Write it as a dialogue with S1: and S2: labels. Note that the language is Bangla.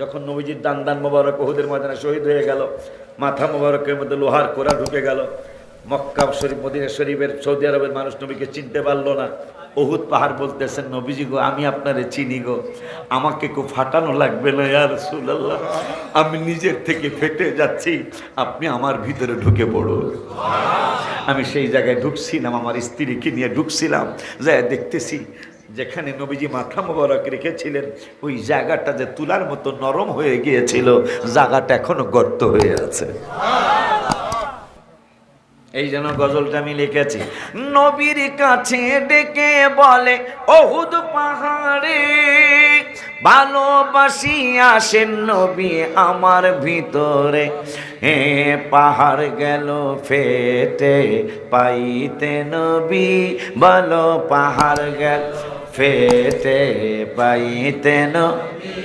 S1: যখন নবীজির দান দান মোবারক ওহুদের ময়দানে শহীদ হয়ে গেল, মাথা মোবারকের মধ্যে লোহার কোরা ঢুকে গেল, মক্কা শরীফ, মদিনা শরীফের সৌদি আরবের মানুষ নবীকে চিনতে পারল না। ওহুদ পাহাড় বলতেছেন নবীজি গো, আমি আপনারে চিনি গো। আমাকে খুব ফাটানো লাগবে না ইয়ার সুলাল্লাহ আমি নিজের থেকে ফেটে যাচ্ছি। আপনি আমার ভিতরে ঢুকে পড়ুন। আমি সেই জায়গায় ঢুকছিলাম, আমার স্ত্রীকে নিয়ে ঢুকছিলাম। যাই দেখতেছি যেখানে নবীজি মাথা মোবারক রেখেছিলেন, ওই জায়গাটা যে তুলার মতো নরম হয়ে গিয়েছিল, জায়গাটা এখনও গর্ত হয়ে আছে। এই যেন গজলটা আমি লিখেছি। নবীর কাছে ডেকে বলে, অহুদ পাহাড়ে ভালোবাসি আসেন নবী আমার ভিতরে। হে পাহাড় গেল ফেটে, পাইতে নবী বলো পাহাড় গেল। ফেটে পাইতে নবী